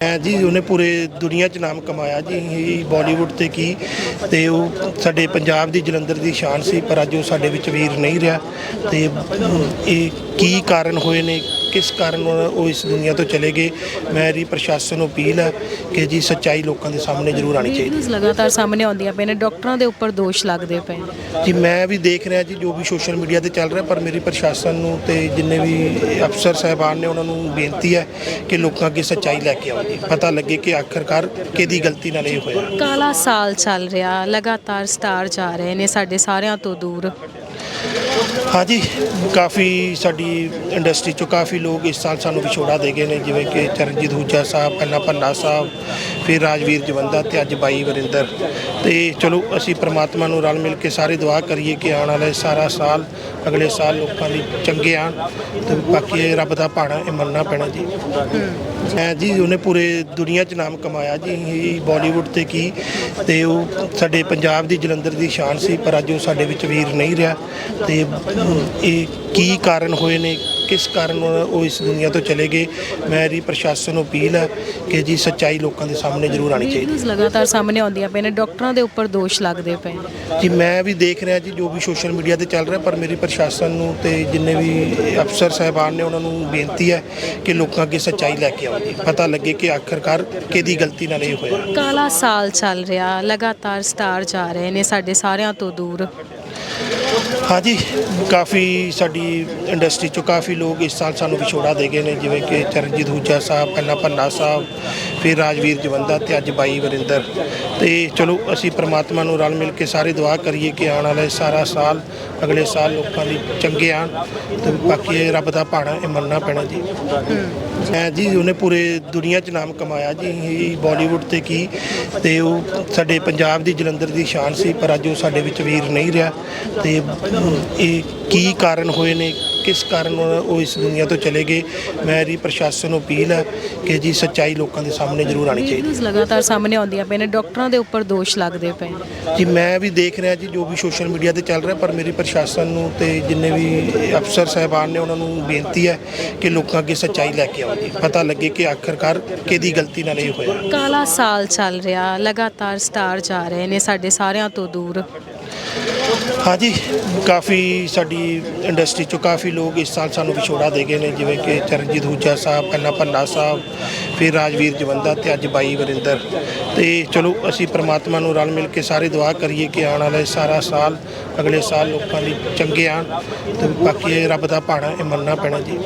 ਹੈ ਜੀ, ਉਹਨੇ ਪੂਰੇ ਦੁਨੀਆ 'ਚ ਨਾਮ ਕਮਾਇਆ ਜੀ, ਇਹ ਬਾਲੀਵੁੱਡ ਤੇ ਕੀ, ਤੇ ਉਹ ਸਾਡੇ ਪੰਜਾਬ ਦੀ ਜਲੰਧਰ ਦੀ ਸ਼ਾਨ ਸੀ, ਪਰ ਅੱਜ ਉਹ ਸਾਡੇ ਵਿੱਚ ਵੀਰ ਨਹੀਂ ਰਿਹਾ, ਤੇ ਇਹ ਕੀ ਕਾਰਨ ਹੋਏ ਨੇ ਕਿਸ ਕਾਰਨ ਉਹ ਇਸ ਦੁਨੀਆ ਤੋਂ ਚਲੇ ਗਏ? ਮੇਰੀ ਪ੍ਰਸ਼ਾਸਨ ਨੂੰ ਅਪੀਲ ਹੈ ਕਿ ਜੀ ਸੱਚਾਈ ਲੋਕਾਂ ਦੇ ਸਾਹਮਣੇ ਜ਼ਰੂਰ ਆਣੀ ਚਾਹੀਦੀ। ਵੀਡੀਓਜ਼ ਲਗਾਤਾਰ ਸਾਹਮਣੇ ਆਉਂਦੀਆਂ ਪਈਆਂ ਨੇ ਡਾਕਟਰਾਂ ਦੇ ਉੱਪਰ ਦੋਸ਼ ਲੱਗਦੇ ਪਏ ਨੇ। ਜੀ ਮੈਂ ਵੀ ਦੇਖ ਰਿਹਾ ਜੀ ਜੋ ਵੀ ਸੋਸ਼ਲ ਮੀਡੀਆ ਤੇ ਚੱਲ ਰਿਹਾ ਪਰ ਮੇਰੀ ਪ੍ਰਸ਼ਾਸਨ ਨੂੰ ਤੇ ਜਿੰਨੇ ਵੀ ਅਫਸਰ ਸਾਹਿਬਾਨ ਨੇ ਉਹਨਾਂ ਨੂੰ ਬੇਨਤੀ ਹੈ ਕਿ ਲੋਕਾਂ ਅੱਗੇ ਸੱਚਾਈ ਲੈ ਕੇ ਆਓ ਜੀ। ਪਤਾ ਲੱਗੇ ਕਿ ਆਖਰਕਾਰ ਕਿਹਦੀ ਗਲਤੀ ਨਾਲ ਇਹ ਹੋਇਆ। ਕਾਲਾ ਸਾਲ ਚੱਲ ਰਿਹਾ ਲਗਾਤਾਰ ਸਟਾਰ ਜਾ ਰਹੇ ਨੇ ਸਾਡੇ ਸਾਰਿਆਂ ਤੋਂ ਦੂਰ। ਹਾਂਜੀ, ਕਾਫੀ ਸਾਡੀ ਇੰਡਸਟਰੀ ਚੋਂ ਕਾਫੀ ਲੋਕ ਇਸ ਸਾਲ ਸਾਨੂੰ ਵਿਛੋੜਾ ਦੇ ਗਏ ਨੇ, ਜਿਵੇਂ ਕਿ ਚਰਨਜੀਤ ਹੂਜਾ ਸਾਹਿਬ ਪਹਿਲਾਂ ਭੰਨਾ ਸਾਹਿਬ ਫਿਰ ਰਾਜਵੀਰ ਜਵੰਦਾ ਤੇ ਅੱਜ ਬਾਈ ਵਰਿੰਦਰ। ਤੇ ਚਲੋ ਅਸੀਂ ਪ੍ਰਮਾਤਮਾ ਨੂੰ ਰਲ ਮਿਲ ਕੇ ਸਾਰੇ ਦੁਆ ਕਰੀਏ ਕਿ ਆਉਣ ਵਾਲਾ ਇਹ ਸਾਰਾ ਸਾਲ, ਅਗਲੇ ਸਾਲ ਲੋਕਾਂ ਲਈ ਚੰਗੇ ਆਣ ਤੇ ਬਾਕੀ ਇਹ ਰੱਬ ਦਾ ਭਾਣਾ, ਇਹ ਮੰਨਣਾ ਪੈਣਾ ਜੀ। ਹੈ ਜੀ, ਉਹਨੇ ਪੂਰੇ ਦੁਨੀਆ 'ਚ ਨਾਮ ਕਮਾਇਆ ਜੀ। ਇਹ ਬਾਲੀਵੁੱਡ ਤੇ ਕੀ, ਤੇ ਉਹ ਸਾਡੇ ਪੰਜਾਬ ਦੀ ਜਲੰਧਰ ਦੀ ਸ਼ਾਨ ਸੀ, ਪਰ ਅੱਜ ਉਹ ਸਾਡੇ ਵਿੱਚ ਵੀਰ ਨਹੀਂ ਰਿਹਾ। ਤੇ ਇਹ ਕੀ ਕਾਰਨ ਹੋਏ ਨੇ ਕਿਸ ਕਾਰਨ ਉਹ ਇਸ ਦੁਨੀਆ ਤੋਂ ਚਲੇ ਗਏ? ਮੇਰੀ ਪ੍ਰਸ਼ਾਸਨ ਨੂੰ ਅਪੀਲ ਹੈ ਕਿ ਜੀ ਸੱਚਾਈ ਲੋਕਾਂ ਦੇ ਸਾਹਮਣੇ ਜ਼ਰੂਰ ਆਣੀ ਚਾਹੀਦੀ। ਵੀਡੀਓਜ਼ ਲਗਾਤਾਰ ਸਾਹਮਣੇ ਆਉਂਦੀਆਂ ਪਈਆਂ ਨੇ ਡਾਕਟਰਾਂ ਦੇ ਉੱਪਰ ਦੋਸ਼ ਲੱਗਦੇ ਪਏ ਜੀ ਮੈਂ ਵੀ ਦੇਖ ਰਿਹਾ ਜੀ ਜੋ ਵੀ ਸੋਸ਼ਲ ਮੀਡੀਆ ਤੇ ਚੱਲ ਰਿਹਾ ਪਰ ਮੇਰੀ ਪ੍ਰਸ਼ਾਸਨ ਨੂੰ ਤੇ ਜਿੰਨੇ ਵੀ ਅਫਸਰ ਸਾਹਿਬਾਨ ਨੇ ਉਹਨਾਂ ਨੂੰ ਬੇਨਤੀ ਹੈ ਕਿ ਲੋਕਾਂ ਅੱਗੇ ਸੱਚਾਈ ਲੈ ਕੇ ਆਓ ਜੀ। ਪਤਾ ਲੱਗੇ ਕਿ ਆਖਰਕਾਰ ਕਿਹਦੀ ਗਲਤੀ ਨਾਲ ਇਹ ਹੋਇਆ। ਕਾਲਾ ਸਾਲ ਚੱਲ ਰਿਹਾ ਲਗਾਤਾਰ ਸਟਾਰ ਜਾ ਰਹੇ ਨੇ ਸਾਡੇ ਸਾਰਿਆਂ ਤੋਂ ਦੂਰ। ਹਾਂਜੀ, ਕਾਫੀ ਸਾਡੀ ਇੰਡਸਟਰੀ ਚੋਂ ਕਾਫੀ ਲੋਕ ਇਸ ਸਾਲ ਸਾਨੂੰ ਵਿਛੋੜਾ ਦੇ ਗਏ ਨੇ, ਜਿਵੇਂ ਕਿ ਚਰਨਜੀਤ ਹੂਜਾ ਸਾਹਿਬ ਪਹਿਲਾਂ ਭੰਨਾ ਸਾਹਿਬ, ਫਿਰ ਰਾਜਵੀਰ ਜਵੰਦਾ ਤੇ ਅੱਜ ਬਾਈ ਵਰਿੰਦਰ। ਤੇ ਚਲੋ, ਅਸੀਂ ਪ੍ਰਮਾਤਮਾ ਨੂੰ ਰਲ ਮਿਲ ਕੇ ਸਾਰੇ ਦੁਆ ਕਰੀਏ ਕਿ ਆਉਣ ਵਾਲਾ ਸਾਰਾ ਸਾਲ, ਅਗਲੇ ਸਾਲ ਲੋਕਾਂ ਲਈ ਚੰਗੇ ਆਣ, ਤੇ ਬਾਕੀ ਇਹ ਰੱਬ ਦਾ ਭਾਣਾ, ਇਹ ਮੰਨਣਾ ਪੈਣਾ ਜੀ। ਹੈ ਜੀ, ਉਹਨੇ ਪੂਰੇ ਦੁਨੀਆ 'ਚ ਨਾਮ ਕਮਾਇਆ ਜੀ, ਇਹ ਬਾਲੀਵੁੱਡ ਤੇ ਕੀ, ਤੇ ਉਹ ਸਾਡੇ ਪੰਜਾਬ ਦੀ ਜਲੰਧਰ ਦੀ ਸ਼ਾਨ ਸੀ, ਪਰ ਅੱਜ ਉਹ ਸਾਡੇ ਵਿੱਚ ਵੀਰ ਨਹੀਂ ਰਿਹਾ। ਤੇ ਇਹ ਕੀ ਕਾਰਨ ਹੋਏ ਨੇ? ਕਿਸ ਕਾਰਨ ਉਹ ਇਸ ਦੁਨੀਆ ਤੋਂ ਚਲੇ ਗਏ? ਮੇਰੀ ਪ੍ਰਸ਼ਾਸਨ ਨੂੰ ਅਪੀਲ ਹੈ ਕਿ ਜੀ ਸੱਚਾਈ ਲੋਕਾਂ ਦੇ ਸਾਹਮਣੇ ਜ਼ਰੂਰ ਆਣੀ ਚਾਹੀਦੀ। ਵੀਡੀਓਜ਼ ਲਗਾਤਾਰ ਸਾਹਮਣੇ ਆਉਂਦੀਆਂ ਪਈਆਂ ਨੇ ਡਾਕਟਰਾਂ ਦੇ ਉੱਪਰ ਦੋਸ਼ ਲੱਗਦੇ ਪਏ ਜੀ ਮੈਂ ਵੀ ਦੇਖ ਰਿਹਾ ਜੀ ਜੋ ਵੀ ਸੋਸ਼ਲ ਮੀਡੀਆ ਤੇ ਚੱਲ ਰਿਹਾ ਪਰ ਮੇਰੀ ਪ੍ਰਸ਼ਾਸਨ ਨੂੰ ਤੇ ਜਿੰਨੇ ਵੀ ਅਫਸਰ ਸਾਹਿਬਾਨ ਨੇ ਉਹਨਾਂ ਨੂੰ ਬੇਨਤੀ ਹੈ ਕਿ ਲੋਕਾਂ ਅੱਗੇ ਸੱਚਾਈ ਲੈ ਕੇ ਆਓ ਜੀ। ਪਤਾ ਲੱਗੇ ਕਿ ਆਖਰਕਾਰ ਕਿਹਦੀ ਗਲਤੀ ਨਾਲ ਇਹ ਹੋਇਆ। ਕਾਲਾ ਸਾਲ ਚੱਲ ਰਿਹਾ ਲਗਾਤਾਰ ਸਟਾਰ ਜਾ ਰਹੇ ਨੇ ਸਾਡੇ ਸਾਰਿਆਂ ਤੋਂ ਦੂਰ। ਹਾਂਜੀ, ਕਾਫੀ ਸਾਡੀ ਇੰਡਸਟਰੀ ਚੋਂ ਕਾਫੀ ਲੋਕ ਇਸ ਸਾਲ ਸਾਨੂੰ ਵਿਛੋੜਾ ਦੇ ਗਏ ਨੇ, ਜਿਵੇਂ ਕਿ ਚਰਨਜੀਤ ਹੂਜਾ ਸਾਹਿਬ ਪਹਿਲਾਂ ਭੱਲਾ ਸਾਹਿਬ, ਫਿਰ ਰਾਜਵੀਰ ਜਵੰਦਾ ਤੇ ਅੱਜ ਬਾਈ ਵਰਿੰਦਰ। ਤੇ ਚਲੋ, ਅਸੀਂ ਪ੍ਰਮਾਤਮਾ ਨੂੰ ਰਲ ਮਿਲ ਕੇ ਸਾਰੇ ਦੁਆ ਕਰੀਏ ਕਿ ਆਉਣ ਵਾਲਾ ਸਾਰਾ ਸਾਲ, ਅਗਲੇ ਸਾਲ ਲੋਕਾਂ ਲਈ ਚੰਗੇ ਆਣ ਤੇ ਬਾਕੀ ਇਹ ਰੱਬ ਦਾ ਭਾਣਾ, ਇਹ ਮੰਨਣਾ ਪੈਣਾ ਜੀ।